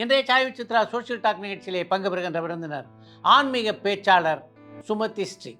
இன்றைய Sai Chitra social talk நிகழ்ச்சியிலே பங்கு பெறுகின்ற விருந்தினர் ஆன்மீக பேச்சாளர் சுமதி ஸ்ரீ.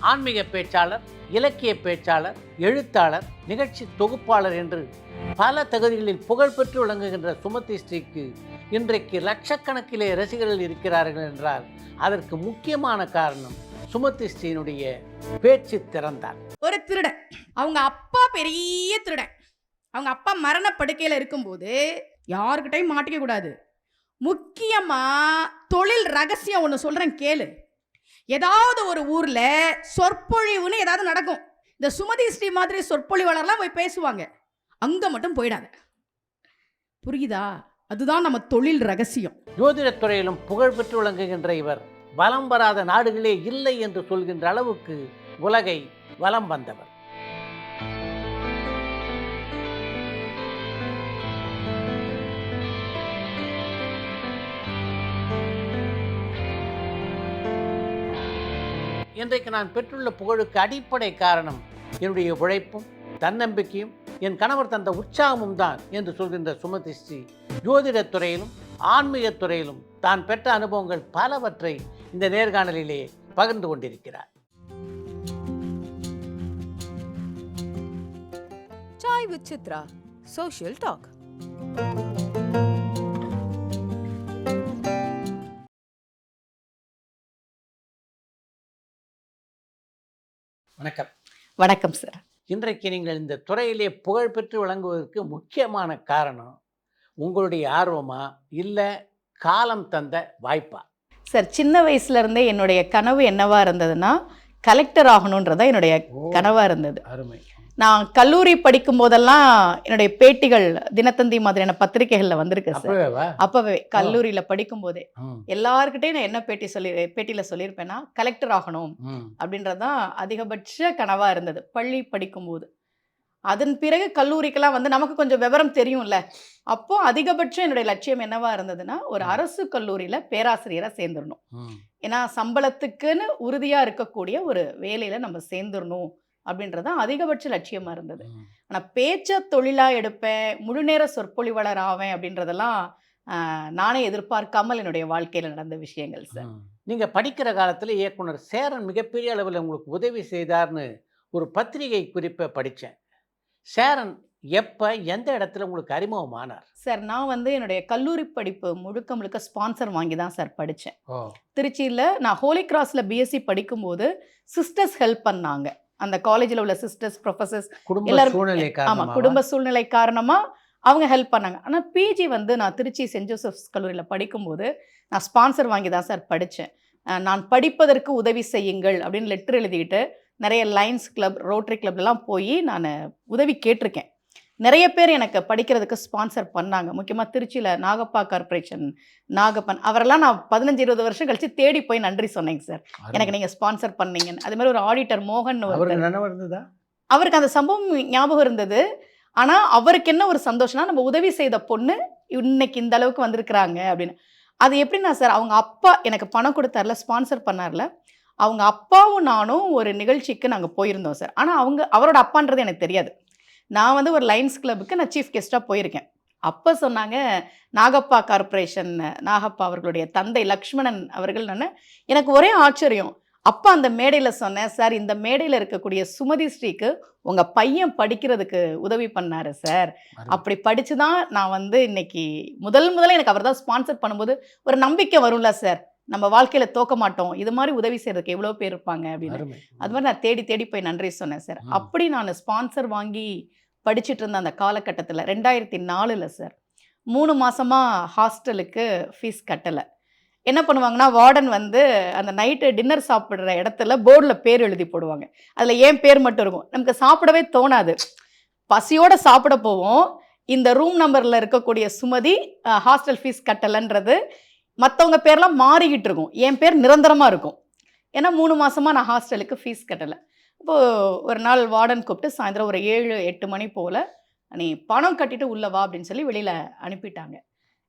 ஆன்மீக பேச்சாளர் இலக்கிய பேச்சாளர் எழுத்தாளர் நிகழ்ச்சி தொகுப்பாளர் என்று பல தகுதிகளில் புகழ்பெற்று விளங்குகின்ற சுமதி ஸ்ரீக்கு இன்றைக்கு லட்சக்கணக்கிலே ரசிகர்கள் இருக்கிறார்கள் என்றால் அதற்கு முக்கியமான காரணம் சுமதி ஸ்ரீனுடைய பேச்சு திறந்தார் ஒரு திருடன். அவங்க அப்பா பெரிய திருடன். அவங்க அப்பா மரணப்படுக்கையில் இருக்கும்போது யாருக்கிட்டையும் மாட்டிக்க கூடாது. முக்கியமாக தொழில் ரகசியம் ஒன்று சொல்கிறேன் கேளு. ஏதாவது ஒரு ஊரில் சொற்பொழிவுன்னு ஏதாவது நடக்கும். இந்த சுமதி ஸ்ரீ மாதிரி சொற்பொழிவாளர்லாம் போய் பேசுவாங்க. அங்கே மட்டும் போயிடாத. புரியுதா? அதுதான் நம்ம தொழில் ரகசியம். ஜோதிடத் துறையிலும் புகழ்பெற்று விளங்குகின்ற இவர். வலம் வராத நாடுகளே இல்லை என்று சொல்கின்ற அளவுக்கு உலகை வலம் வந்தவர். இன்றைக்கு நான் பெற்றுள்ள புகழுக்கு அடிப்படை காரணம் என்னுடைய உழைப்பும் தன்னம்பிக்கையும் என் கணவர் தந்த உற்சாகமும் தான் என்று சொல்கின்ற சுமதி ஸ்ரீ ஜோதிடத் துறையிலும் ஆன்மீகத் துறையிலும் தான் பெற்ற அனுபவங்கள் பலவற்றை இந்த நேர்காணலிலே பகிர்ந்து கொண்டிருக்கிறார். சாய் with சோஷியல் டாக் வணக்கம். வணக்கம் சார் இன்றைக்கு நீங்கள் இந்த துறையிலே புகழ் பெற்று விளங்குவதற்கு முக்கியமான காரணம் உங்களுடைய ஆர்வமா இல்லை காலம் தந்த வாய்ப்பா? சார் சின்ன வயசுல இருந்தே என்னுடைய கனவு என்னவா இருந்ததுன்னா கலெக்டர் ஆகணுன்றதா என்னுடைய கனவா இருந்தது. அருமை. நான் கல்லூரி படிக்கும் போதெல்லாம் என்னுடைய பேட்டிகள் தினத்தந்தி மாதிரியான பத்திரிகைகள்ல வந்திருக்கு சார். அப்பவே கல்லூரியில படிக்கும் போதே எல்லாருக்கிட்டையும் நான் என்ன பேட்டி சொல்லி பேட்டியில சொல்லியிருப்பேன்னா கலெக்டர் ஆகணும். அப்படின்றதான் அதிகபட்ச கனவா இருந்தது பள்ளி படிக்கும்போது. அதன் பிறகு கல்லூரிக்கெல்லாம் வந்து நமக்கு கொஞ்சம் விவரம் தெரியும்ல. அப்போ அதிகபட்சம் என்னுடைய லட்சியம் என்னவா இருந்ததுன்னா ஒரு அரசு கல்லூரியில பேராசிரியரா சேர்ந்துடணும். ஏன்னா சம்பளத்துக்குன்னு உறுதியா இருக்கக்கூடிய ஒரு வேலையில நம்ம சேர்ந்துடணும் அப்படின்றது அதிகபட்ச லட்சியமா இருந்தது. ம். ஆனா பேச்ச தொழிலா எடுப்பேன் முழுநேர சொற்பொழிவாளர் ஆவேன் அப்படின்றதெல்லாம் நானே எதிர்பார்க்காமல் என்னுடைய வாழ்க்கையில நடந்த விஷயங்கள் சார். ம். நீங்க படிக்கிற காலத்துல இயக்குனர் சேரன் மிகப்பெரிய அளவில் உங்களுக்கு உதவி செய்தார்னு ஒரு பத்திரிகை குறிப்பை படித்தேன் சேரன் எப்ப எந்த இடத்துல உங்களுக்கு அறிமுகமானார் சார் நான் வந்து என்னுடைய கல்லூரி படிப்பு முழுக்க முழுக்க ஸ்பான்சர் வாங்கி தான் சார் படித்தேன் திருச்சியில் நான் ஹோலி கிராஸில் பிஎஸ்சி படிக்கும்போது சிஸ்டர்ஸ் ஹெல்ப் பண்ணாங்க. அந்த காலேஜில் உள்ள சிஸ்டர்ஸ் ப்ரொஃபசர்ஸ் எல்லாரும் ஆமாம் குடும்ப சூழ்நிலை காரணமாக அவங்க ஹெல்ப் பண்ணாங்க. ஆனால் பிஜி வந்து நான் திருச்சி சென்ட் ஜோசப்ஸ் கல்லூரியில் படிக்கும்போது நான் ஸ்பான்சர் வாங்கி தான் சார் படித்தேன் நான் படிப்பதற்கு உதவி செய்யுங்கள் அப்படின்னு லெட்டர் எழுதிக்கிட்டு நிறைய லைன்ஸ் கிளப் ரோட்டரி கிளப்லாம் போய் நான் உதவி கேட்டிருக்கேன். நிறைய பேர் எனக்கு படிக்கிறதுக்கு ஸ்பான்சர் பண்ணாங்க. முக்கியமாக திருச்சியில் நாகப்பா கார்ப்பரேஷன் நாகப்பன் அவரெல்லாம் நான் பதினஞ்சு இருபது வருஷம் கழிச்சு தேடி போய் நன்றி சொன்னேங்க சார். எனக்கு நீங்கள் ஸ்பான்சர் பண்ணீங்கன்னு. அதே மாதிரி ஒரு ஆடிட்டர் மோகன் அவருக்கு அந்த சம்பவம் ஞாபகம் இருந்தது. ஆனால் அவருக்கு என்ன ஒரு சந்தோஷம்னா நம்ம உதவி செய்த பொண்ணு இன்னைக்கு இந்த அளவுக்கு வந்திருக்கிறாங்க அப்படின்னு. அது எப்படின்னா சார் அவங்க அப்பா எனக்கு பணம் கொடுத்தார்ல ஸ்பான்சர் பண்ணார்ல. அவங்க அப்பாவும் நானும் ஒரு நிகழ்ச்சிக்கு நாங்கள் போயிருந்தோம் சார். ஆனால் அவங்க அவரோட அப்பான்றது எனக்கு தெரியாது. நான் வந்து ஒரு லைன்ஸ் கிளப்புக்கு நான் சீஃப் கெஸ்ட்டாக போயிருக்கேன். அப்போ சொன்னாங்க நாகப்பா கார்ப்பரேஷன் நாகப்பா அவர்களுடைய தந்தை லக்ஷ்மணன் அவர்கள் நான் எனக்கு ஒரே ஆச்சரியம். அப்பா அந்த மேடையில் சொன்னேன் சார் இந்த மேடையில் இருக்கக்கூடிய சுமதி ஸ்ரீக்கு உங்கள் பையன் படிக்கிறதுக்கு உதவி பண்ணாரு சார். அப்படி படித்து தான் நான் வந்து இன்னைக்கு முதல் முதல்ல எனக்கு அவர் தான் ஸ்பான்சர் பண்ணும்போது ஒரு நம்பிக்கை வரும்ல சார். நம்ம வாழ்க்கையில் தோக்க மாட்டோம். இது மாதிரி உதவி செய்யறதுக்கு எவ்வளோ பேர் இருப்பாங்க அப்படின்னு. அது மாதிரி நான் தேடி தேடி போய் நன்றி சொன்னேன் சார். அப்படி நான் ஸ்பான்சர் வாங்கி படிச்சுட்டு இருந்த அந்த காலகட்டத்தில் ரெண்டாயிரத்தி நாலில் சார் மூணு மாதமாக ஹாஸ்டலுக்கு ஃபீஸ் கட்டலை. என்ன பண்ணுவாங்கன்னா வார்டன் வந்து அந்த நைட்டு டின்னர் சாப்பிட்ற இடத்துல போர்டில் பேர் எழுதி போடுவாங்க. அதில் ஏன் பேர் மட்டும் இருக்கும்? நமக்கு சாப்பிடவே தோணாது. பசியோடு சாப்பிட போவோம். இந்த ரூம் நம்பரில் இருக்கக்கூடிய சுமதி ஹாஸ்டல் ஃபீஸ் கட்டலைன்றது மற்றவங்க பேர்லாம் மாறிக்கிட்டு இருக்கும். என் பேர் நிரந்தரமாக இருக்கும். ஏன்னா மூணு மாதமாக நான் ஹாஸ்டலுக்கு ஃபீஸ் கட்டலை. இப்போது ஒரு நாள் வார்டன் கூப்பிட்டு சாயந்தரம் ஒரு ஏழு எட்டு மணி போல் நீ பணம் கட்டிட்டு உள்ளே வா அப்படின்னு சொல்லி வெளியில் அனுப்பிட்டாங்க.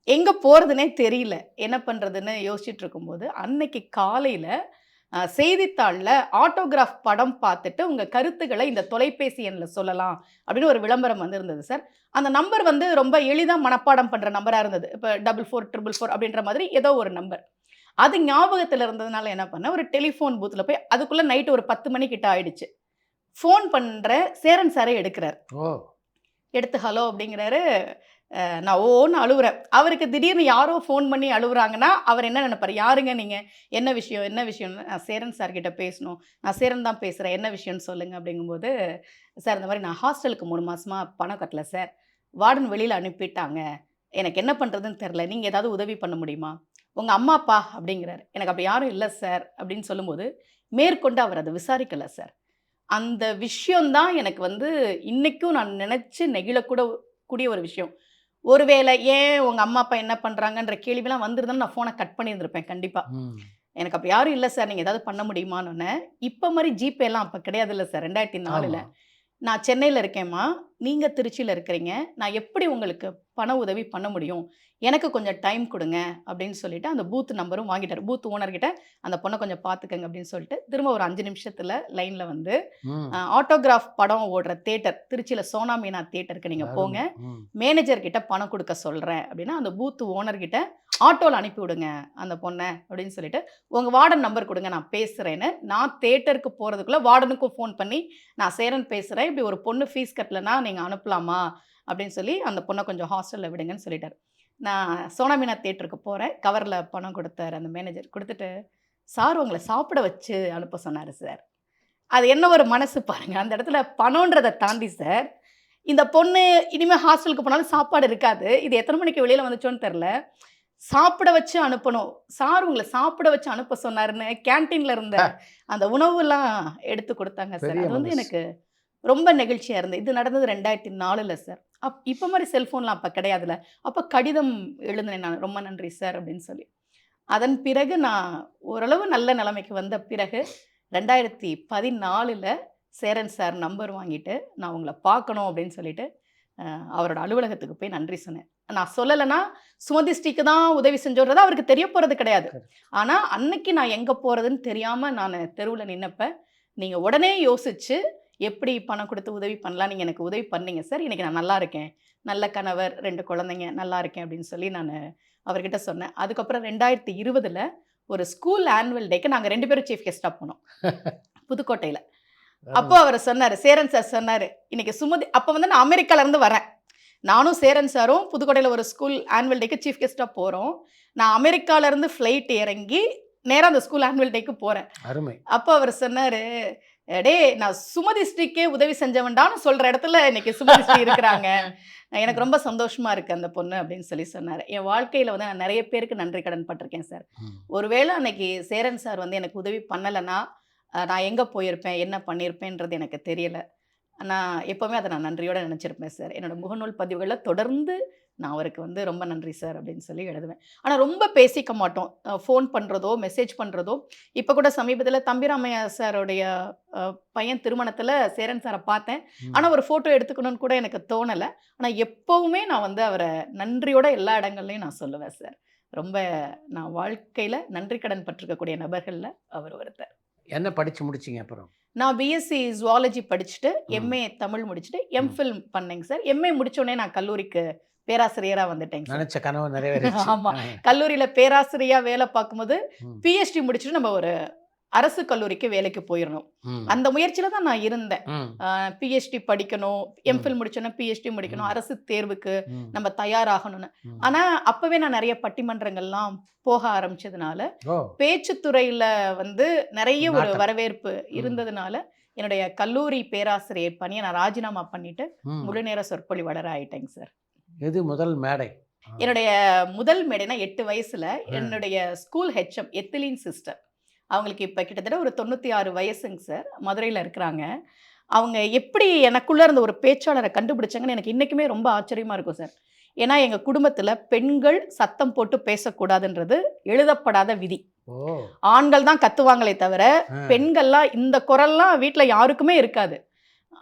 எங்கே போகிறதுனே தெரியல. என்ன பண்ணுறதுன்னு யோசிச்சுட்டு இருக்கும்போது அன்னைக்கு காலையில் செய்தித்தாளில் ஆட்டோகிராஃப் படம் பார்த்துட்டு உங்கள் கருத்துக்களை இந்த தொலைபேசி எண்ணில் சொல்லலாம் அப்படின்னு ஒரு விளம்பரம் வந்து இருந்தது சார். அந்த நம்பர் வந்து ரொம்ப எளிதாக மனப்பாடம் பண்ணுற நம்பராக இருந்தது. இப்போ டபுள் ஃபோர் ட்ரிபிள் ஃபோர் அப்படின்ற மாதிரி ஏதோ ஒரு நம்பர். அது ஞாபகத்தில் இருந்ததுனால என்ன பண்ணேன் ஒரு டெலிஃபோன் பூத்தில் போய் அதுக்குள்ளே நைட்டு ஒரு பத்து மணிக்கிட்ட ஆயிடுச்சு. ஃபோன் பண்ணுற சேரன் சாரே எடுக்கிறார். ஓ. எடுத்து ஹலோ அப்படிங்கிறாரு. நான் ஓன்னு அழுவுறேன். அவருக்கு திடீர்னு யாரோ ஃபோன் பண்ணி அழுவுறாங்கன்னா அவர் என்ன நினைப்பார்? யாருங்க நீங்கள் என்ன விஷயம்? என்ன விஷயம்னு நான் சேரன் சார் கிட்ட பேசணும். நான் சேரன் தான் பேசுகிறேன் என்ன விஷயம்னு சொல்லுங்கள் அப்படிங்கும்போது சார் இந்த மாதிரி நான் ஹாஸ்டலுக்கு மூணு மாசமா பணம் கட்டல சார் வார்டன் வெளியில் அனுப்பிட்டாங்க. எனக்கு என்ன பண்ணுறதுன்னு தெரில நீங்கள் ஏதாவது உதவி பண்ண முடியுமா? உங்கள் அம்மா அப்பா அப்படிங்கிறாரு. எனக்கு அப்படி யாரும் இல்லை சார் அப்படின்னு சொல்லும்போது மேற்கொண்டு அவர் அதை விசாரிக்கலை சார். அந்த விஷயம்தான் எனக்கு வந்து இன்னைக்கும் நான் நினச்சி நெகிழக்கூட கூடிய ஒரு விஷயம். ஒருவேளை ஏன் உங்கள் அம்மா அப்பா என்ன பண்ணுறாங்கன்ற கேள்விலாம் வந்திருந்தாலும் நான் ஃபோனை கட் பண்ணியிருந்திருப்பேன் கண்டிப்பாக. எனக்கு அப்படி யாரும் இல்லை சார். நீங்கள் ஏதாவது பண்ண முடியுமான்னு இப்போ மாதிரி ஜிபே எல்லாம் அப்போ கிடையாது இல்லை சார். ரெண்டாயிரத்தி நாலில். நான் சென்னையில் இருக்கேம்மா நீங்கள் திருச்சியில் இருக்கிறீங்க. நான் எப்படி உங்களுக்கு பண உதவி பண்ண முடியும்? எனக்கு கொஞ்சம் டைம் கொடுங்க அப்படின்னு சொல்லிட்டு அந்த பூத் நம்பரும் வாங்கிட்டார். பூத் ஓனர்கிட்ட அந்த பொண்ணை கொஞ்சம் பார்த்துக்கங்க அப்படின்னு சொல்லிட்டு திரும்ப ஒரு அஞ்சு நிமிஷத்தில் லைனில் வந்து. ஆட்டோகிராஃப் படம் ஓடுற தேட்டர் திருச்சியில் சோனா மீனா தேட்டருக்கு நீங்கள் போங்க. ம். மேனேஜர் கிட்ட பணம் கொடுக்க சொல்கிறேன் அப்படின்னா அந்த பூத் ஓனர் கிட்ட ஆட்டோவில் அனுப்பி விடுங்க அந்த பொண்ணை அப்படின்னு சொல்லிட்டு உங்கள் வார்டன் நம்பர் கொடுங்க நான் பேசுகிறேன்னு நான் தேட்டருக்கு போகிறதுக்குள்ளே வார்டனுக்கும் ஃபோன் பண்ணி நான் சேரன் பேசுகிறேன் இப்படி ஒரு பொண்ணு ஃபீஸ் கட்டலைன்னா நீங்கள் அனுப்பலாமா? அப்படின்னு சொல்லி அந்த பொண்ணை கொஞ்சம் ஹாஸ்டலில் விடுங்கன்னு சொல்லிட்டார். நான் சோனாமீனா தேட்டருக்கு போகிறேன் கவரில் பணம் கொடுத்தாரு அந்த மேனேஜர் கொடுத்துட்டு சார் உங்களை சாப்பிட வச்சு அனுப்ப சொன்னார் சார். அது என்ன ஒரு மனசு பாருங்க. அந்த இடத்துல பணன்றதை தாண்டி சார் இந்த பொண்ணு இனிமேல் ஹாஸ்டலுக்கு போனாலும் சாப்பாடு இருக்காது. இது எத்தனை மணிக்கு வெளியில் வந்துச்சோன்னு தெரில சாப்பிட வச்சு அனுப்பணும். சார் உங்களை சாப்பிட வச்சு அனுப்ப சொன்னாருன்னு கேன்டீன்ல இருந்த அந்த உணவுலாம் எடுத்து கொடுத்தாங்க சார். அது வந்து. எனக்கு ரொம்ப நெகிழ்ச்சியா இருந்தது. இது நடந்தது ரெண்டாயிரத்தி நாலுல சார் அப் இப்போ மாதிரி செல்ஃபோன்லாம் அப்போ கிடையாதுல்ல அப்போ கடிதம் எழுதினேன் நான். ரொம்ப நன்றி சார் அப்படின்னு சொல்லி. அதன் பிறகு நான் ஓரளவு நல்ல நிலைமைக்கு வந்த பிறகு ரெண்டாயிரத்தி பதினாலில் சேரன் சார் நம்பர் வாங்கிட்டு நான் உங்களை பார்க்கணும் அப்படின்னு சொல்லிட்டு அவரோட அலுவலகத்துக்கு போய் நன்றி சொன்னேன். நான் சொல்லலைன்னா சுமதிஸ்டிக்கு தான் உதவி செஞ்சோன்றது அவருக்கு தெரிய போகிறது கிடையாது. ஆனால் அன்னைக்கு நான் எங்கே போகிறதுன்னு தெரியாமல் நான் தெருவில் நின்னப்ப நீங்கள் உடனே யோசிச்சு எப்படி பணம் கொடுத்து உதவி பண்ணலாம்? நீங்கள் எனக்கு உதவி பண்ணீங்க. சார் இன்னைக்கு நான் நல்லா இருக்கேன். நல்ல கணவர் ரெண்டு குழந்தைங்க நல்லா இருக்கேன் அப்படின்னு சொல்லி நான் அவர்கிட்ட சொன்னேன். அதுக்கப்புறம் ரெண்டாயிரத்தி இருபதில் ஒரு ஸ்கூல் ஆனுவல் டேக்கு நாங்கள் ரெண்டு பேரும் சீஃப் கெஸ்ட்டாக போனோம். புதுக்கோட்டையில். அப்போ அவர் சொன்னார் சேரன் சார் சொன்னார் இன்னைக்கு சுமதி அப்போ வந்து நான் அமெரிக்கால இருந்து வரேன். நானும் சேரன் சாரும் புதுக்கோட்டையில் ஒரு ஸ்கூல் ஆனுவல் டேக்கு சீஃப் கெஸ்ட்டாக போகிறோம் நான் அமெரிக்கால இருந்து ஃப்ளைட் இறங்கி நேராக அந்த ஸ்கூல் ஆனுவல் டேக்கு போகிறேன் அருமை. அப்போ அவர் சொன்னார் டே நான் சுமதி ஸ்ரீக்கே உதவி செஞ்சவன்டான்னு சொல்கிற இடத்துல இன்னைக்கு சுமதி ஸ்ரீ இருக்கிறாங்க. எனக்கு ரொம்ப சந்தோஷமா இருக்கு அந்த பொண்ணு அப்படின்னு சொல்லி சொன்னார். என் வாழ்க்கையில் வந்து நான் நிறைய பேருக்கு நன்றி கடன் பட்டிருக்கேன் சார். ஒருவேளை அன்னைக்கு சேரன் சார் வந்து எனக்கு உதவி பண்ணலைன்னா நான் எங்கே போயிருப்பேன் என்ன பண்ணியிருப்பேன்றது எனக்கு தெரியல. நான் எப்போவுமே அதை நான் நன்றியோடு நினச்சிருப்பேன் சார். என்னோட முகநூல் பதிவுகளில் தொடர்ந்து நான் அவருக்கு வந்து ரொம்ப நன்றி சார் அப்படின்னு சொல்லி எழுதுவேன். ஆனால் ரொம்ப பேசிக்க மாட்டோம். ஃபோன் பண்ணுறதோ மெசேஜ் பண்ணுறதோ இப்போ கூட சமீபத்தில் தம்பிராமையா சாரோடைய பையன் திருமணத்தில் சேரன் சாரை பார்த்தேன். ஆனால் ஒரு ஃபோட்டோ எடுத்துக்கணும்னு கூட எனக்கு தோணலை. ஆனால் எப்போவுமே நான் வந்து அவரை நன்றியோட எல்லா இடங்கள்லையும் நான் சொல்லுவேன் சார். ரொம்ப நான் வாழ்க்கையில் நன்றி கடன் பட்டிருக்கக்கூடிய நபர்களில் அவர் ஒருத்தர். என்ன படிச்சு முடிச்சீங்க அப்புறம்? நான் பிஎஸ்சி ஜுவாலஜி படிச்சுட்டு. எம்ஏ தமிழ் முடிச்சுட்டு எம்ஃபில் பண்ணேங்க சார். எம்ஏ முடிச்சோடனே நான் கல்லூரிக்கு பேராசிரியராக வந்துட்டேங்க சார் நினைச்ச கனவு நிறைவேறிச்சு ஆமா. கல்லூரியில் பேராசிரியராக வேலை பார்க்கும்போது. பிஹெச்டி முடிச்சுட்டு நம்ம ஒரு அரசு கல்லூரிக்கு வேலைக்கு போயிடணும். அந்த முயற்சியில் தான் நான் இருந்தேன். பிஹெச்டி படிக்கணும் எம்ஃபில் முடிச்சோன்னா பிஹெச்டி முடிக்கணும். அரசு தேர்வுக்கு. நம்ம தயாராகணும்னு. ஆனா அப்பவே நான் நிறைய பட்டிமன்றங்கள்லாம் போக ஆரம்பிச்சதுனால ஓ பேச்சுத்துறையில வந்து நிறைய ஒரு. வரவேற்பு இருந்ததுனால என்னுடைய கல்லூரி பேராசிரியர் பணியை நான் ராஜினாமா பண்ணிட்டு. முழு நேர சொற்பொழிவாளர் ஆயிட்டேங்க சார் எது முதல் மேடை? என்னுடைய முதல் மேடைனா எட்டு வயசுல என்னுடைய ஸ்கூல் ஹெச்எம் எத்திலின் சிஸ்டர். அவங்களுக்கு இப்போ கிட்டத்தட்ட ஒரு தொண்ணூற்றி ஆறு வயசுங்க சார். மதுரையில் இருக்கிறாங்க. அவங்க எப்படி எனக்குள்ள இருந்த ஒரு பேச்சாளரை கண்டுபிடிச்சாங்கன்னு எனக்கு இன்றைக்குமே ரொம்ப ஆச்சரியமா இருக்கும் சார். ஏன்னா எங்கள் குடும்பத்தில் பெண்கள் சத்தம் போட்டு பேசக்கூடாதுன்றது எழுதப்படாத விதி. ஆண்கள் தான் கத்துவாங்களே தவிர பெண்கள்லாம் இந்த குரல்லாம் வீட்டில் யாருக்குமே இருக்காது.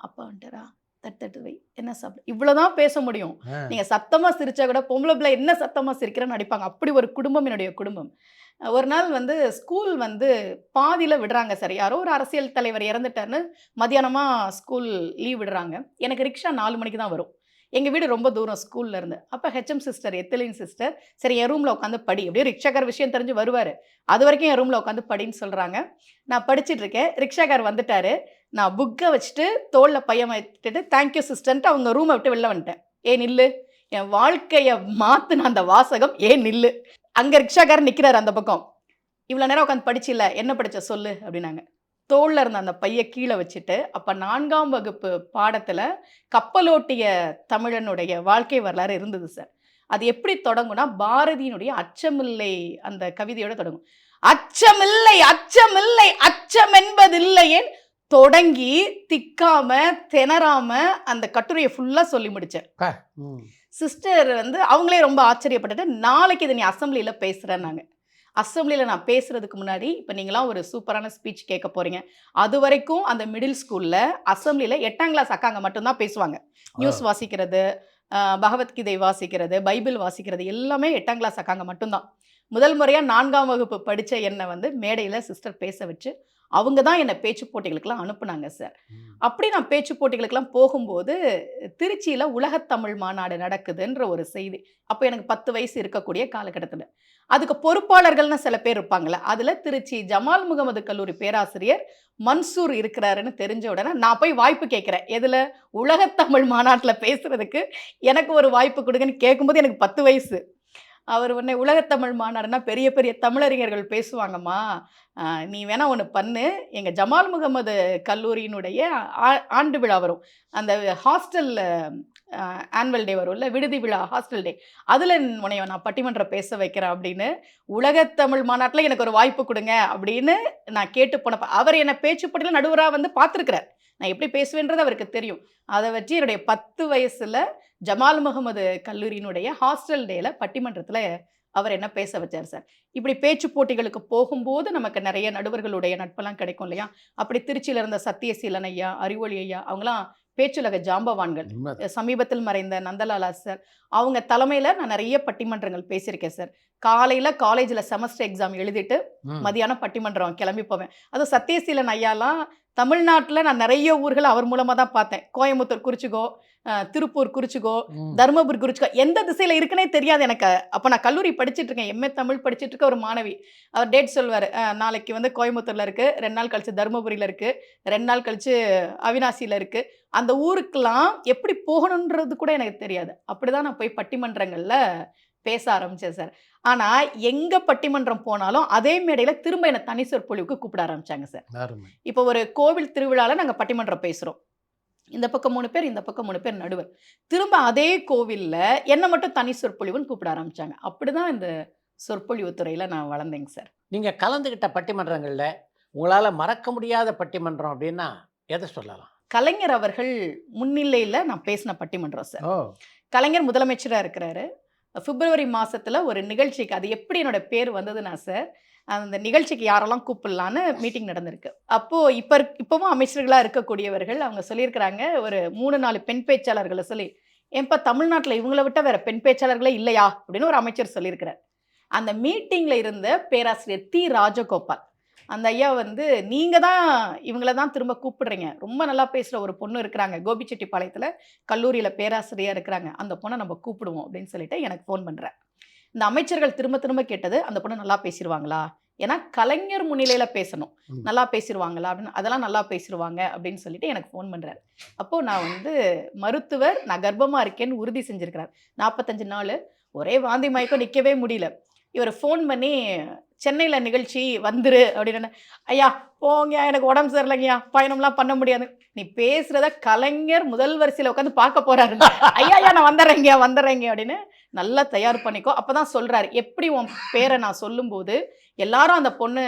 அப்பா வந்துட்டாரா தட்டு வை என்ன சாப்பிட இவ்வளோதான் பேச முடியும். நீங்க சத்தமா சிரிச்சா கூட பொம்பளை பிள்ளை என்ன சத்தமா சிரிக்கிறேன்னு நடிப்பாங்க. அப்படி ஒரு குடும்பம் என்னுடைய குடும்பம். ஒரு நாள் வந்து ஸ்கூல் வந்து பாதியில விடுறாங்க சார். யாரோ ஒரு அரசியல் தலைவர் இறந்துட்டாருன்னு மதியானமா ஸ்கூல் லீவ் விடுறாங்க. எனக்கு ரிக்ஷா நாலு மணிக்கு தான் வரும். எங்கள் வீடு ரொம்ப தூரம் ஸ்கூல்லேருந்து அப்போ ஹெச்எம் சிஸ்டர் எத்திலின் சிஸ்டர் சரி என் ரூமில் உட்காந்து படி. அப்படியே ரிக்ஷாக்கார் விஷயம் தெரிஞ்சு வருவார். அது வரைக்கும் என் ரூமில் உட்காந்து படின்னு சொல்கிறாங்க நான் படிச்சுட்டு இருக்கேன். ரிக்ஷாக்கார் வந்துட்டாரு. நான் புக்கை வச்சுட்டு தோளில் பையன் வச்சுட்டு தேங்க்யூ சிஸ்டர்ன்ட்டு அவங்க ரூமை விட்டு வெளில வந்துட்டேன். ஏன் நில்லு. என் வாழ்க்கையை மாற்றின அந்த வாசகம் ஏன் நில்லு? அங்கே ரிக்ஷாக்காரர் நிற்கிறார் அந்த பக்கம். இவ்வளோ நேரம் உட்காந்து படிச்சில்ல. என்ன படித்த சொல்லு? அப்படின்னாங்க. தோளில் இருந்த அந்த பைய கீழே வச்சுட்டு அப்போ நான்காம் வகுப்பு பாடத்தில் கப்பலோட்டிய தமிழனுடைய வாழ்க்கை வரலாறு இருந்தது சார் அது எப்படி தொடங்கும்னா பாரதியினுடைய அச்சமில்லை அந்த கவிதையோட தொடங்கும். அச்சமில்லை அச்சமில்லை அச்சம் என்பதில்லையே தொடங்கி திக்காம திணறாம அந்த கட்டுரையை ஃபுல்லா சொல்லி முடிச்சேன். ம். சிஸ்டர் வந்து அவங்களே ரொம்ப ஆச்சரியப்பட்டுட்டு நாளைக்கு இதை நீ அசம்பிளியில் பேசுகிறேன்னாங்க அசம்பிளியில் நான் பேசுறதுக்கு முன்னாடி இப்போ நீங்களாம் ஒரு சூப்பரான ஸ்பீச் கேட்க போறீங்க. அது வரைக்கும் அந்த மிடில் ஸ்கூலில் அசம்பிளியில் எட்டாம் கிளாஸ் அக்காங்க மட்டும்தான் பேசுவாங்க. நியூஸ் வாசிக்கிறது பகவத்கீதை வாசிக்கிறது பைபிள் வாசிக்கிறது எல்லாமே எட்டாம் கிளாஸ் அக்காங்க மட்டும்தான். முதல் முறையாக நான்காம் வகுப்பு படித்த என்னை வந்து மேடையில் சிஸ்டர் பேச வச்சு அவங்க தான் என்னை பேச்சு போட்டிகளுக்கெல்லாம் அனுப்புனாங்க சார். அப்படி நான் பேச்சு போட்டிகளுக்கெல்லாம் போகும்போது திருச்சியில் உலகத்தமிழ் மாநாடு நடக்குதுன்ற ஒரு செய்தி அப்போ எனக்கு பத்து வயசு இருக்கக்கூடிய காலகட்டத்தில். அதுக்கு பொறுப்பாளர்கள்னு சில பேர் இருப்பாங்கள்ல அதில் திருச்சி ஜமால் முகமது கல்லூரி பேராசிரியர் மன்சூர் இருக்கிறாருன்னு தெரிஞ்ச உடனே நான் போய் வாய்ப்பு கேட்குறேன். எதில்? உலகத்தமிழ் மாநாட்டில் பேசுறதுக்கு எனக்கு ஒரு வாய்ப்பு கொடுங்கன்னு கேட்கும்போது எனக்கு பத்து வயசு. அவர் உடனே உலகத்தமிழ் மாநாடுனா பெரிய பெரிய தமிழறிஞர்கள் பேசுவாங்கம்மா. நீ வேணா ஒன்று பண்ணு. எங்கள் ஜமால் முகமது கல்லூரியினுடைய ஆ- ஆண்டு விழா வரும். அந்த ஹாஸ்டலில் ஆனுவல் டே வரும்ல விடுதி விழா ஹாஸ்டல் டே. அதில் உன்னைய நான் பட்டிமன்றம் பேச வைக்கிறேன் அப்படின்னு உலகத்தமிழ் மாநாட்டில் எனக்கு ஒரு வாய்ப்பு கொடுங்க அப்படின்னு நான் கேட்டு போனப்ப அவர் என்னை பேச்சு போட்டியில் நடுவராக வந்து பார்த்துருக்குறேன் நான் எப்படி பேசுவேன்றது அவருக்கு தெரியும். அதை வச்சு என்னுடைய பத்து வயசில் ஜமால் முகமது கல்லூரியினுடைய ஹாஸ்டல் டேல பட்டிமன்றத்தில் அவர் என்ன பேச வச்சார் சார்? இப்படி பேச்சு போட்டிகளுக்கு போகும்போது நமக்கு நிறைய நடுவர்களுடைய நட்பெல்லாம் கிடைக்கும் இல்லையா? அப்படி திருச்சியில இருந்த சத்தியசீலன் ஐயா அறிவொளி ஐயா அவங்களாம் பேச்சுலக ஜாம்பவான்கள். சமீபத்தில் மறைந்த நந்தலாலா சார் அவங்க தலைமையில் நான் நிறைய பட்டிமன்றங்கள் பேசியிருக்கேன் சார். காலையில் காலேஜில் செமஸ்டர் எக்ஸாம் எழுதிட்டு. மதியானம் பட்டிமன்றம் கிளம்பி போவேன். அதுவும் சத்யசீலன் ஐயாலாம் தமிழ்நாட்டில் நான் நிறைய ஊர்களை அவர் மூலமாக தான் பார்த்தேன். கோயம்புத்தூர் குறிச்சிக்கோ திருப்பூர் குறிச்சிக்கோ. தருமபுரி குறிச்சிக்கோ எந்த திசையில் இருக்குன்னே தெரியாது எனக்கு. அப்போ நான் கல்லூரி படிச்சிட்டு இருக்கேன். எம்ஏ தமிழ் படிச்சிட்டு இருக்க ஒரு மாணவி. அவர் டேட் சொல்வார். நாளைக்கு வந்து கோயம்புத்தூரில் இருக்குது ரெண்டு நாள் கழிச்சு தருமபுரியில் இருக்குது ரெண்டு நாள் கழிச்சு அவினாசியில் இருக்குது அந்த ஊருக்கெல்லாம் எப்படி போகணுன்றது கூட எனக்கு தெரியாது. அப்படிதான் நான் போய் பட்டிமன்றங்களில் பேச ஆரம்பித்தேன் சார். ஆனால் எங்கே பட்டிமன்றம் போனாலும் அதே மேடையில் திரும்ப என்னை தனி சொற்பொழிவுக்கு கூப்பிட ஆரம்பிச்சாங்க சார். இப்போ ஒரு கோவில் திருவிழாவில் நாங்கள் பட்டிமன்றம் பேசுகிறோம் இந்த பக்கம் மூணு பேர் இந்த பக்கம் மூணு பேர் நடுவர். திரும்ப அதே கோவிலில் என்னை மட்டும் தனி சொற்பொழிவுன்னு கூப்பிட ஆரம்பிச்சாங்க. அப்படி தான் இந்த சொற்பொழிவு துறையில் நான் வளர்ந்தேங்க சார். நீங்க கலந்துகிட்ட பட்டிமன்றங்கள்ல உங்களால மறக்க முடியாத பட்டிமன்றம் அப்படின்னா எதை சொல்லலாம்? கலைஞர் அவர்கள் முன்னிலையில் நான் பேசின பட்டிமன்றம் சார். கலைஞர் முதலமைச்சராக இருக்கிறாரு. பிப்ரவரி மாதத்தில் ஒரு நிகழ்ச்சிக்கு அது எப்படி என்னோட பேர் வந்ததுன்னா சார் அந்த நிகழ்ச்சிக்கு யாரெல்லாம் கூப்பிடலான்னு மீட்டிங் நடந்திருக்கு. அப்போது இப்போ இப்போவும் அமைச்சர்களாக இருக்கக்கூடியவர்கள் அவங்க சொல்லியிருக்கிறாங்க ஒரு மூணு நாலு பெண் பேச்சாளர்களை சொல்லி ஏன்பா தமிழ்நாட்டில் இவங்கள விட்ட வேற பெண் பேச்சாளர்களே இல்லையா? அப்படின்னு ஒரு அமைச்சர் சொல்லியிருக்கிறார். அந்த மீட்டிங்கில் இருந்த பேராசிரியர் தி ராஜகோபால் அந்த ஐயா வந்து நீங்கள் தான் இவங்கள தான் திரும்ப கூப்பிடுறீங்க. ரொம்ப நல்லா பேசுகிற ஒரு பொண்ணு இருக்கிறாங்க. கோபிச்செட்டிப்பாளையத்தில் கல்லூரியில் பேராசிரியர் இருக்கிறாங்க. அந்த பொண்ணை நம்ம கூப்பிடுவோம். அப்படின்னு சொல்லிட்டு எனக்கு ஃபோன் பண்ணுறேன் இந்த அமைச்சர்கள் திரும்ப திரும்ப கேட்டது அந்த பொண்ணு நல்லா பேசிடுவாங்களா ஏன்னா கலைஞர் முன்னிலையில் பேசணும். நல்லா பேசிடுவாங்களா அப்படின்னு அதெல்லாம் நல்லா பேசிடுவாங்க அப்படின்னு சொல்லிட்டு எனக்கு ஃபோன் பண்ணுறாரு அப்போது நான் வந்து மருத்துவர் நான் கர்ப்பமாக இருக்கேன்னு உறுதி செஞ்சுருக்கிறார். நாற்பத்தஞ்சு நாள் ஒரே வாந்தி மயக்கம் நிற்கவே முடியல. இவர் ஃபோன் பண்ணி சென்னையில் நிகழ்ச்சி வந்துரு அப்படின்னு ஐயா போங்க எனக்கு உடம்பு சரியில்லைங்கய்யா பயணம்லாம் பண்ண முடியாது. நீ பேசுகிறத கலைஞர் முதல் வரிசையில் உட்காந்து பார்க்க போகிறாரு ஐயா ஐயா நான் வந்துடுறேங்க வந்துடுறேங்க அப்படின்னு நல்லா தயார் பண்ணிக்கோ. அப்போ தான் சொல்கிறாரு எப்படி உன் பேரை நான் சொல்லும்போது எல்லாரும் அந்த பொண்ணு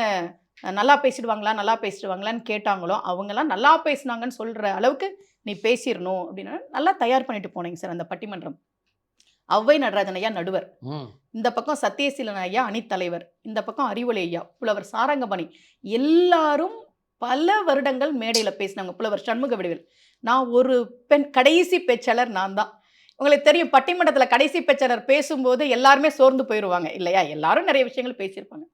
நல்லா பேசிடுவாங்களா நல்லா பேசிடுவாங்களான்னு கேட்டாங்களோ அவங்கெல்லாம் நல்லா பேசுனாங்கன்னு சொல்கிற அளவுக்கு நீ பேசிடணும் அப்படின்னு நல்லா தயார் பண்ணிட்டு போனீங்க சார் அந்த பட்டிமன்றம். ஔவை நடராஜன் ஐயா நடுவர். இந்த பக்கம் சத்தியசீலன் ஐயா அணித்தலைவர் இந்த பக்கம் அறிவொளி ஐயா புலவர் சாரங்கபாணி எல்லாரும் பல வருடங்கள் மேடையில் பேசினாங்க. புலவர் சண்முக விடுவில். நான் ஒரு பெண் கடைசி பேச்சாளர் நான் தான். உங்களுக்கு தெரியும் பட்டிமன்றத்தில் கடைசி பேச்சாளர் பேசும்போது எல்லாருமே சோர்ந்து போயிடுவாங்க இல்லையா? எல்லாரும் நிறைய விஷயங்கள் பேசியிருப்பாங்க.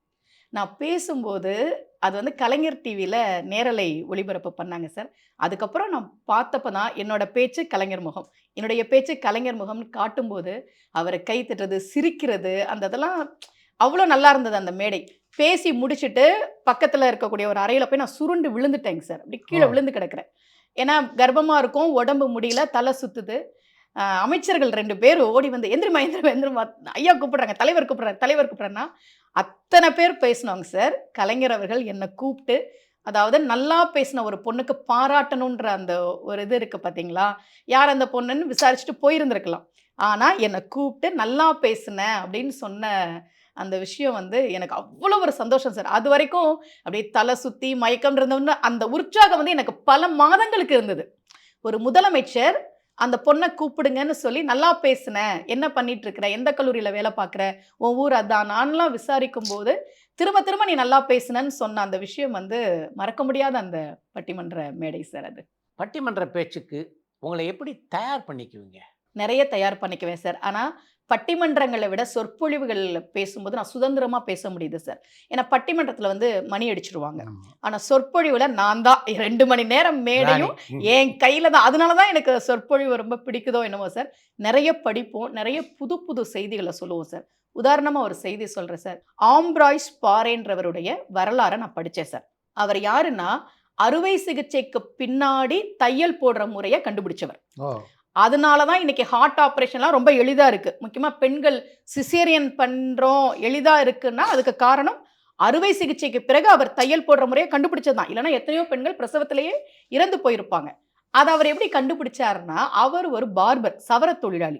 நான் பேசும்போது அது வந்து கலைஞர் டிவியில் நேரலை ஒளிபரப்பு பண்ணாங்க சார். அதுக்கப்புறம் நான் பார்த்தப்ப தான் என்னோட பேச்சு கலைஞர் முகம். என்னுடைய பேச்சு கலைஞர் முகம்னு காட்டும்போது அவரை கை தட்டுறது சிரிக்கிறது அந்த இதெல்லாம் அவ்வளோ நல்லா இருந்தது அந்த மேடை. பேசி முடிச்சுட்டு பக்கத்தில் இருக்கக்கூடிய ஒரு அறையில் போய் நான் சுருண்டு விழுந்துட்டேங்க சார். அப்படி கீழே. விழுந்து கிடக்குறேன். ஏன்னா கர்ப்பமாக இருக்கும் உடம்பு முடியல தலை சுத்துது. ஆஹ் அமைச்சர்கள் ரெண்டு பேர் ஓடி வந்து எந்திரமா எந்திரமா எந்திரமா ஐயா கூப்பிடுறாங்க தலைவர் கூப்பிடுறாங்க தலைவர் கூப்பிட்றேன்னா அத்தனை பேர் பேசினாங்க சார். கலைஞர் அவர்கள் என்னை கூப்பிட்டு அதாவது நல்லா பேசின ஒரு பொண்ணுக்கு பாராட்டணுன்ற அந்த ஒரு இது இருக்குது பார்த்தீங்களா யார் அந்த பொண்ணுன்னு விசாரிச்சுட்டு போயிருந்திருக்கலாம். ஆனால் என்னை கூப்பிட்டு நல்லா பேசினேன் அப்படின்னு சொன்ன அந்த விஷயம் வந்து எனக்கு அவ்வளோ ஒரு சந்தோஷம் சார். அது வரைக்கும் அப்படியே தலை சுற்றி மயக்கம் இருந்தவொன்னு அந்த உற்சாகம் வந்து எனக்கு பல மாதங்களுக்கு இருந்தது. ஒரு முதலமைச்சர் அந்த பொண்ணை கூப்பிடுங்கன்னு சொல்லி நல்லா பேசினேன் என்ன பண்ணிட்டு இருக்கிற எந்த கல்லூரியில் வேலை பார்க்குற? உன் ஊர் அதான். நான்லாம் விசாரிக்கும் போது திரும்ப திரும்ப நீ நல்லா பேசுனன்னு சொன்ன அந்த விஷயம் வந்து மறக்க முடியாத அந்த பட்டிமன்ற மேடை சார் அது. பட்டிமன்ற பேச்சுக்கு உங்களை எப்படி தயார் பண்ணிக்குவீங்க? நிறைய தயார் பண்ணிக்குவேன் சார். ஆனால் பட்டிமன்றங்களை விட சொற்பொழிவுகள் பேசும்போது நான் சுதந்திரமாக பேச முடியுது சார். ஏன்னா பட்டிமன்றத்தில் வந்து மணி அடிச்சிருவாங்க. ஆனால் சொற்பொழிவில் நான் தான் ரெண்டு மணி நேரம் மேடையும். என் கையில் தான். அதனால தான் எனக்கு சொற்பொழிவு ரொம்ப பிடிக்குதோ என்னமோ சார். நிறைய படிப்போம். நிறைய புது புது செய்திகளை சொல்லுவோம் சார். உதாரணமாக ஒரு செய்தி சொல்கிறேன் சார். ஆம்ப்ராய்ஸ் பாரேன்றவருடைய வரலாறை நான் படித்தேன் சார். அவர் யாருன்னா அறுவை சிகிச்சைக்கு பின்னாடி தையல் போடுற முறையை கண்டுபிடிச்சவர். அதனால தான் இன்னைக்கு ஹார்ட் ஆப்ரேஷன்லாம் ரொம்ப எளிதாக இருக்குது முக்கியமாக பெண்கள் சிசேரியன் பண்ணுறோம் எளிதாக இருக்குன்னா அதுக்கு காரணம் அறுவை சிகிச்சைக்கு பிறகு அவர் தையல் போடுற முறையை கண்டுபிடிச்சது தான் இல்லைன்னா எத்தனையோ பெண்கள் பிரசவத்திலேயே இறந்து போயிருப்பாங்க. அதை அவர் எப்படி கண்டுபிடிச்சாருன்னா அவர் ஒரு பார்பர் சவர தொழிலாளி.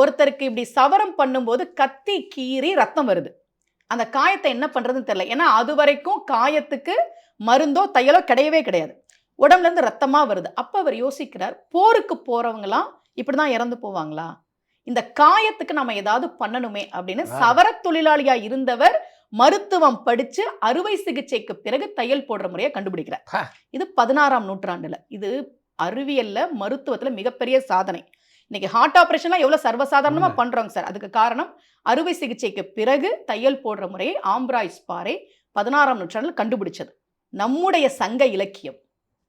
ஒருத்தருக்கு இப்படி சவரம் பண்ணும்போது கத்தி கீறி ரத்தம் வருது. அந்த காயத்தை என்ன பண்றதுன்னு தெரியல. ஏன்னா அது வரைக்கும் காயத்துக்கு மருந்தோ தையலோ கிடையவே கிடையாது. உடம்புல இருந்து ரத்தமா வருது. அப்ப அவர் யோசிக்கிறார் போருக்கு போறவங்கலாம் இப்படிதான் இறந்து போவாங்களா? இந்த காயத்துக்கு நம்ம ஏதாவது பண்ணணுமே அப்படின்னு. சவர தொழிலாளியா இருந்தவர் மருத்துவம் படிச்சு அறுவை சிகிச்சைக்கு பிறகு தையல் போடுற முறையை கண்டுபிடிக்கிறார். இது பதினாறாம் நூற்றாண்டுல. இது அறிவியல்ல மருத்துவத்துல மிகப்பெரிய சாதனை. இன்னைக்கு ஹார்ட் ஆபரேஷன்லாம் எவ்வளவு சர்வசாதாரணமா உண்மை. பண்றோங்க சார். அதுக்கு காரணம் அறுவை சிகிச்சைக்கு பிறகு தையல் போடுற முறையை ஆம்ப்ராய்ஸ் பாறை பதினாறாம் நூற்றாண்டில் கண்டுபிடிச்சது. நம்முடைய சங்க இலக்கியம்.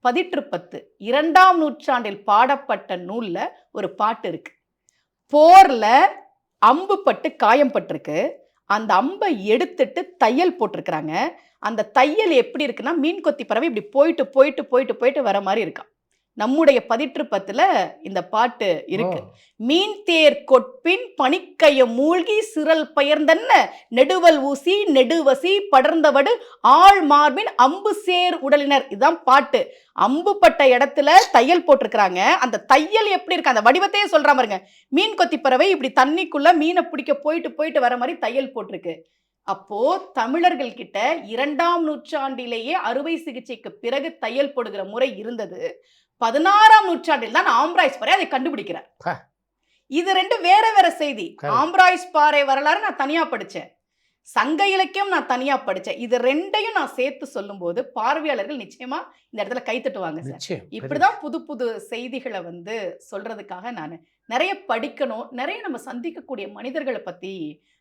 பதிற்று பத்து இரண்டாம் நூற்றாண்டில் பாடப்பட்ட நூலில் ஒரு பாட்டு இருக்கு. போரில் அம்பு பட்டு காயம் பட்டிருக்கு. அந்த அம்பை எடுத்துட்டு தையல் போட்டிருக்கிறாங்க. அந்த தையல் எப்படி இருக்குன்னா மீன் கொத்தி பறவை இப்படி போயிட்டு போயிட்டு போயிட்டு போயிட்டு வர மாதிரி இருக்கான் நம்முடைய பதிற்று பத்துல இந்த பாட்டு இருக்கு. மீன் தேர் கொட்பின் பனிக்கைய மூழ்கி சிரல் பெயர்ந்தன்ன? நெடுவல் ஊசி நெடுவசி படர்ந்தவடு ஆள் மார்பின் அம்பு சேர் உடலினர். இதுதான் பாட்டு. அம்பு பட்ட இடத்துல தையல் போட்டிருக்கிறாங்க. அந்த தையல் எப்படி இருக்கு? அந்த வடிவத்தையே சொல்றா பாருங்க. மீன் கொத்தி பறவை இப்படி தண்ணிக்குள்ள மீனை பிடிக்க போயிட்டு போயிட்டு வர மாதிரி தையல் போட்டிருக்கு. அப்போ தமிழர்கள் கிட்ட இரண்டாம் நூற்றாண்டிலேயே அறுவை சிகிச்சைக்கு பிறகு தையல் போடுகிற முறை இருந்தது. பதினாறாம் நூற்றாண்டில் தான் ஆம்ராய்ஸ் பாறை அதை கண்டுபிடிக்கிறார். இது ரெண்டு வேற வேற செய்தி. ஆம்ராய்ஸ் பாறை வரலாறு நான் தனியா படிச்சேன். சங்க இலக்கியம் நான் தனியா படிச்சேன். இது ரெண்டையும் நான் சேர்த்து சொல்லும்போது பார்வையாளர்கள் நிச்சயமா இந்த இடத்துல கைத்தட்டுவாங்க சார். இப்படிதான் புது புது செய்திகளை வந்து சொல்றதுக்காக நான் நிறைய படிக்கணும். நிறைய நம்ம சந்திக்கக்கூடிய மனிதர்களை பத்தி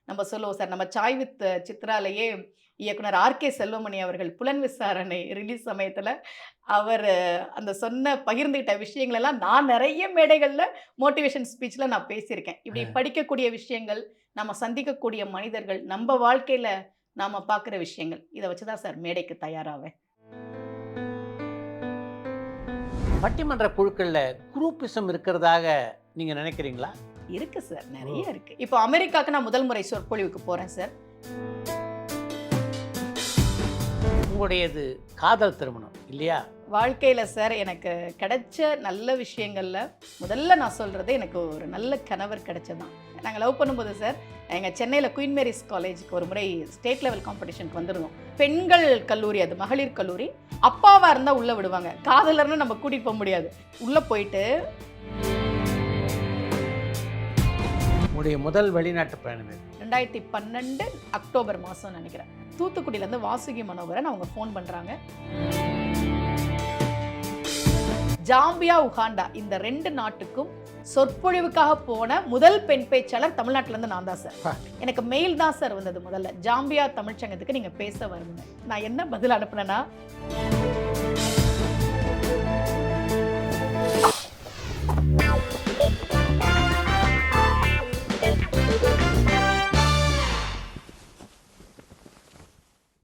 நம்ம சொல்லுவோம் சார். நம்ம சாய் வித் சித்ராலேயே இயக்குனர் ஆர்கே செல்வமணி அவர்கள் புலன் விசாரணை ரிலீஸ் சமயத்துல அவர் அந்த சொன்ன பகிர்ந்துகிட்ட விஷயங்கள் எல்லாம் நான் நிறைய மேடைகள்ல மோட்டிவேஷன் ஸ்பீச்ல நான் பேசியிருக்கேன். இப்படி படிக்கக்கூடிய விஷயங்கள் நம்ம சந்திக்கக்கூடிய மனிதர்கள் நம்ம வாழ்க்கையில நாம பார்க்குற விஷயங்கள் இதை வச்சுதான் சார் மேடைக்கு தயாராவேன். பட்டிமன்ற குழுக்கள்ல குரூப்பிசம் இருக்கிறதாக நீங்க நினைக்கிறீங்களா? இருக்கு சார் நிறைய இருக்கு. இப்போ அமெரிக்காக்கு நான் முதல் முறை சொற்பொழிவுக்கு போறேன் சார். உங்களுடையது காதல் திருமணம் இல்லையா? வாழ்க்கையில சார் எனக்கு கிடைச்ச நல்ல விஷயங்கள்ல முதல்ல நான் சொல்றது எனக்கு ஒரு நல்ல கணவர் கிடைச்சதான் நாங்கள் லவ் பண்ணும்போது சார் எங்கள் சென்னையில் குயின் மேரிஸ் காலேஜுக்கு ஒரு முறை ஸ்டேட் லெவல் காம்படிஷனுக்கு வந்திருந்தோம். பெண்கள் கல்லூரி அது மகளிர் கல்லூரி. அப்பாவா இருந்தால் உள்ளே விடுவாங்க. காதலர்னு நம்ம கூட்டிகிட்டு போக முடியாது. உள்ளே போயிட்டு உங்களுடைய முதல் வெளிநாட்டு பயணம் ரெண்டாயிரத்தி பன்னெண்டு அக்டோபர் மாதம் நினைக்கிறேன். தூத்துக்குடியிலேருந்து வாசுகி மனோகரன் அவங்க ஃபோன் பண்ணுறாங்க ஜாம்பியா உகாண்டா இந்த ரெண்டு நாட்டுக்கும் சொற்பொழிவுக்காக போன முதல் பெண் பேச்சாளர் தமிழ்நாட்டிலேருந்து நான் தான் சார் எனக்கு மெயில் தான் சார் வந்தது முதல்ல. ஜாம்பியா தமிழ்ச்சங்கத்துக்கு நீங்க பேச வருங்க. நான் என்ன பதில் அனுப்புனேன்னா